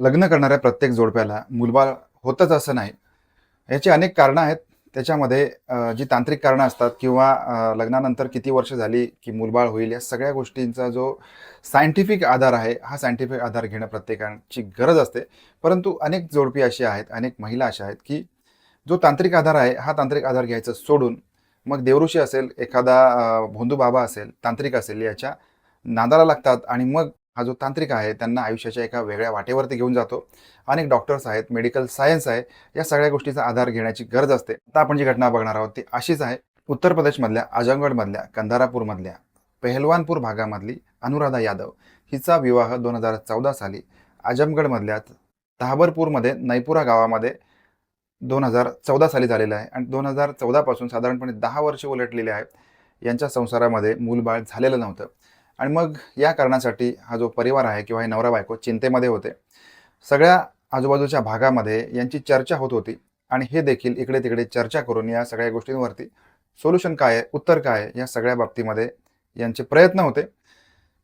लग्न करणाऱ्या प्रत्येक जोडप्याला मुलबाळ होतच असं नाही. याची अनेक कारणं आहेत. त्याच्यामध्ये जी तांत्रिक कारणं असतात किंवा लग्नानंतर किती वर्ष झाली की मुलबाळ होईल या सगळ्या गोष्टींचा जो सायंटिफिक आधार आहे हा सायंटिफिक आधार घेणं प्रत्येकाची गरज असते. परंतु अनेक जोडपी अशी आहेत अनेक महिला अशा आहेत की जो तांत्रिक आधार आहे हा तांत्रिक आधार घ्यायचं सोडून मग देवऋषी असेल एखादा भोंदू बाबा असेल तांत्रिक असेल याच्या नादाला लागतात आणि मग हा जो तांत्रिक आहे त्यांना आयुष्याच्या एका वेगळ्या वाटेवरती घेऊन जातो. अनेक डॉक्टर्स आहेत मेडिकल सायन्स आहे या सगळ्या गोष्टीचा आधार घेण्याची गरज असते. आता आपण जी घटना बघणार आहोत ती अशीच आहे. उत्तर प्रदेशमधल्या आजमगडमधल्या कंधारापूरमधल्या पेहलवानपूर भागामधली अनुराधा यादव हिचा विवाह दोन हजार चौदा साली आजमगडमधल्या तहाबरपूरमध्ये नैपुरा गावामध्ये दोन हजार चौदा साली झालेला आहे. आणि दोन हजार चौदापासून साधारणपणे दहा वर्ष उलटलेले आहेत यांच्या संसारामध्ये मूलबाळ झालेलं नव्हतं. आणि मग या कारणासाठी हा जो परिवार आहे किंवा हे नवरा बायको चिंतेमध्ये होते. सगळ्या आजूबाजूच्या भागामध्ये यांची चर्चा होत होती आणि हे देखील इकडे तिकडे चर्चा करून या सगळ्या गोष्टींवरती सोल्युशन काय आहे उत्तर काय आहे या सगळ्या बाबतीमध्ये यांचे प्रयत्न होते.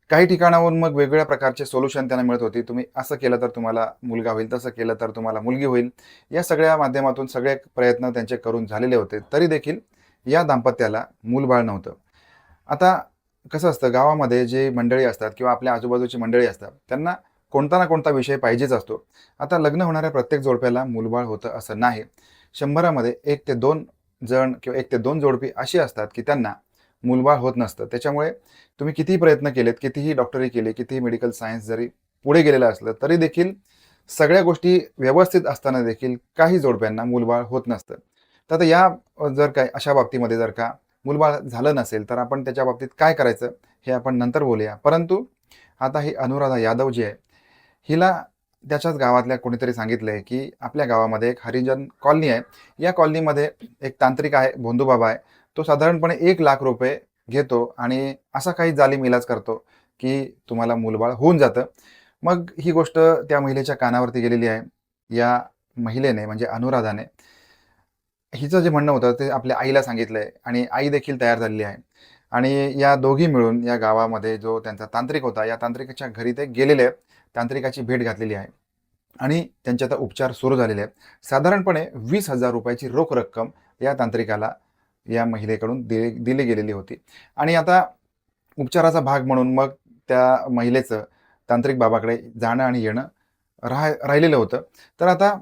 काही ठिकाणाहून मग वेगवेगळ्या प्रकारचे सोल्युशन त्यांना मिळत होती. तुम्ही असं केलं तर तुम्हाला मुलगा होईल तसं केलं तर तुम्हाला मुलगी होईल. या सगळ्या माध्यमातून सगळे प्रयत्न त्यांचे करून झालेले होते. तरी देखील या दाम्पत्याला मूलबाळ नव्हतं. आता कसं असतं गावामध्ये जे मंडळी असतात किंवा आपल्या आजूबाजूची मंडळी असतात त्यांना कोणता ना कोणता विषय पाहिजेच असतो. आता लग्न होणाऱ्या प्रत्येक जोडप्याला मूलबाळ होतं असं नाही. शंभरामध्ये एक ते दोन जण किंवा एक ते दोन जोडपी अशी असतात की त्यांना मूलबाळ होत नसतं. त्याच्यामुळे तुम्ही कितीही प्रयत्न केलेत कितीही डॉक्टरी केली कितीही मेडिकल सायन्स जरी पुढे गेलेलं असलं तरी देखील सगळ्या गोष्टी व्यवस्थित असताना देखील काही जोडप्यांना मूलबाळ होत नसतं. तर आता या जर काय अशा बाबतीमध्ये जर का मूलबाळ झालं नसेल तर आपण त्याच्या बाबतीत काय करायचं हे आपण नंतर बोलूया. परंतु आता ही अनुराधा यादव जी आहे हिला त्याच्याच गावातल्या कोणीतरी सांगितलं आहे की आपल्या गावामध्ये एक हरिजन कॉलनी आहे. या कॉलनीमध्ये एक तांत्रिक आहे भोंदूबाबा आहे. तो साधारणपणे एक लाख रुपये घेतो आणि असा काही जालीम इलाज करतो की तुम्हाला मूलबाळ होऊन जातं. मग ही गोष्ट त्या महिलेच्या कानावरती गेलेली आहे. या महिलेने म्हणजे अनुराधाने हिचं जे म्हणणं होतं ते आपल्या आईला सांगितलं आहे आणि आई देखील तयार झालेली आहे. आणि या दोघी मिळून या गावामध्ये जो त्यांचा तांत्रिक होता या तांत्रिकाच्या घरी ते गेलेले आहेत. तांत्रिकाची भेट घातलेली आहे. आणि त्यांचे आता उपचार सुरू झालेले आहेत. साधारणपणे वीस हजार रुपयाची रोख रक्कम या तांत्रिकाला या महिलेकडून दिली दिली गेलेली होती. आणि आता उपचाराचा भाग म्हणून मग त्या महिलेचं तांत्रिक बाबाकडे जाणं आणि येणं राह राहिलेलं होतं. तर आता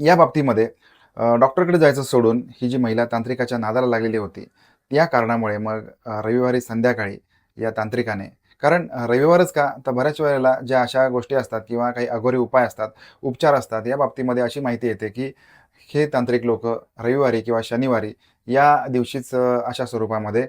या बाबतीमध्ये डॉक्टरकडे जायचं सोडून ही जी महिला तांत्रिकाच्या नादाला लागलेली होती या कारणामुळे मग रविवारी संध्याकाळी या तांत्रिकाने कारण रविवारच का तर बऱ्याच वेळेला ज्या अशा गोष्टी असतात किंवा काही अघोरी उपाय असतात उपचार असतात या बाबतीमध्ये अशी माहिती येते की हे तांत्रिक लोक रविवारी किंवा शनिवारी या दिवशीच अशा स्वरूपामध्ये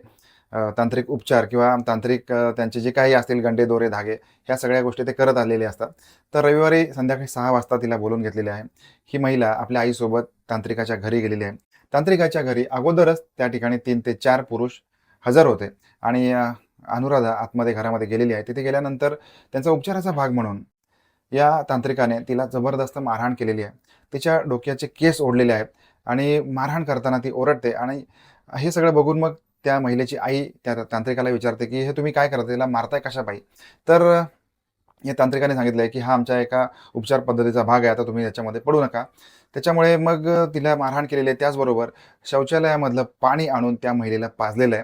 तांत्रिक उपचार किंवा तांत्रिक त्यांचे जे काही असतील गंडे दोरे धागे ह्या सगळ्या गोष्टी ते करत आलेले असतात. तर रविवारी संध्याकाळी सहा वाजता तिला बोलून घेतलेले आहे. ही महिला आपल्या आईसोबत तांत्रिकाच्या घरी गेलेली आहे. तांत्रिकाच्या घरी अगोदरच त्या ठिकाणी तीन ते चार पुरुष हजर होते आणि अनुराधा आतमध्ये घरामध्ये गेलेली आहे. तिथे गेल्यानंतर त्यांचा उपचाराचा भाग म्हणून या तांत्रिकाने तिला जबरदस्त मारहाण केलेली आहे. तिच्या डोक्याचे केस ओढलेले आहेत आणि मारहाण करताना ती ओरडते आणि हे सगळं बघून मग त्या महिलेची आई त्या तांत्रिकाला विचारते की हे तुम्ही काय करता? तिला मारताय कशा पाहिजे तर या तांत्रिकाने सांगितलं आहे की हा आमच्या एका उपचार पद्धतीचा भाग आहे आता तुम्ही याच्यामध्ये पडू नका. त्याच्यामुळे मग तिला मारहाण केलेली आहे. त्याचबरोबर शौचालयामधलं पाणी आणून त्या महिलेला पाजलेलं आहे.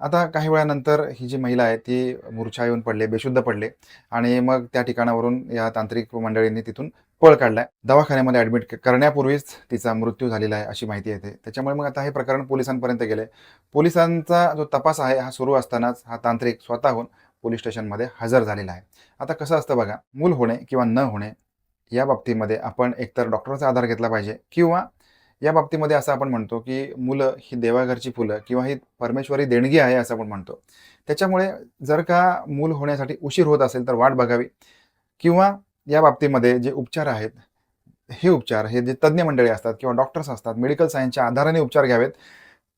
आता काही वेळानंतर ही जी महिला आहे ती मूर्छा येऊन पडले बेशुद्ध पडले आणि मग त्या ठिकाणावरून या तांत्रिक मंडळींनी तिथून पळ काढलाय. दवाखान्यामध्ये ॲडमिट करण्यापूर्वीच तिचा मृत्यू झालेला आहे अशी माहिती येते. त्याच्यामुळे मग आता हे प्रकरण पोलिसांपर्यंत गेले पोलिसांचा जो तपास आहे हा सुरू असतानाच हा तांत्रिक स्वतःहून पोलीस स्टेशनमध्ये हजर झालेला आहे. आता कसं असतं बघा मूल होणे किंवा न होणे या बाबतीमध्ये आपण एकतर डॉक्टरचा आधार घेतला पाहिजे किंवा या बाबतीमध्ये असं आपण म्हणतो की मुलं ही देवाघरची फुलं किंवा ही परमेश्वरी देणगी आहे असं आपण म्हणतो. त्याच्यामुळे जर का मूल होण्यासाठी उशीर होत असेल तर वाट बघावी किंवा या बाबतीमध्ये जे उपचार आहेत हे उपचार हे जे तज्ज्ञ मंडळी असतात किंवा डॉक्टर्स असतात मेडिकल सायन्सच्या आधाराने उपचार घ्यावेत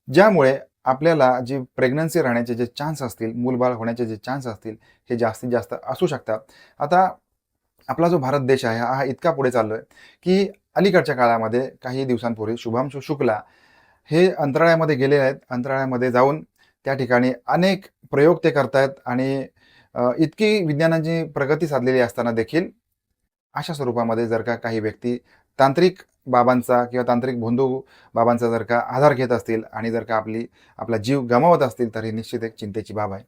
ज्यामुळे आपल्याला जी प्रेग्नन्सी राहण्याचे जे चान्स असतील मूलबाळ होण्याचे जे चान्स असतील हे जास्तीत जास्त असू शकतात. आता आपला जो भारत देश आहे हा इतका पुढे चाललो आहे की अलीकडच्या काळामध्ये काही दिवसांपूर्वी शुभांशु शुक्ला हे अंतराळामध्ये गेले आहेत. अंतराळामध्ये जाऊन त्या ठिकाणी अनेक प्रयोग ते करतायत आणि इतकी विज्ञानाची प्रगती साधलेली असताना देखील अशा स्वरूपामध्ये जर का काही व्यक्ती तांत्रिक बाबांचा किंवा तांत्रिक भोंदू बाबांचा जर का आधार घेत असतील आणि जर का आपली आपला जीव गमावत असतील तर ही निश्चित एक चिंतेची बाब आहे.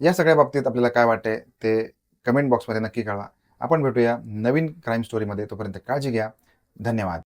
या सगळ्या बाबतीत आपल्याला काय वाटते ते कमेंट बॉक्समध्ये नक्की कळवा. आपण भेटूया नवीन क्राईम स्टोरीमध्ये तोपर्यंत काळजी घ्या. धन्यवाद.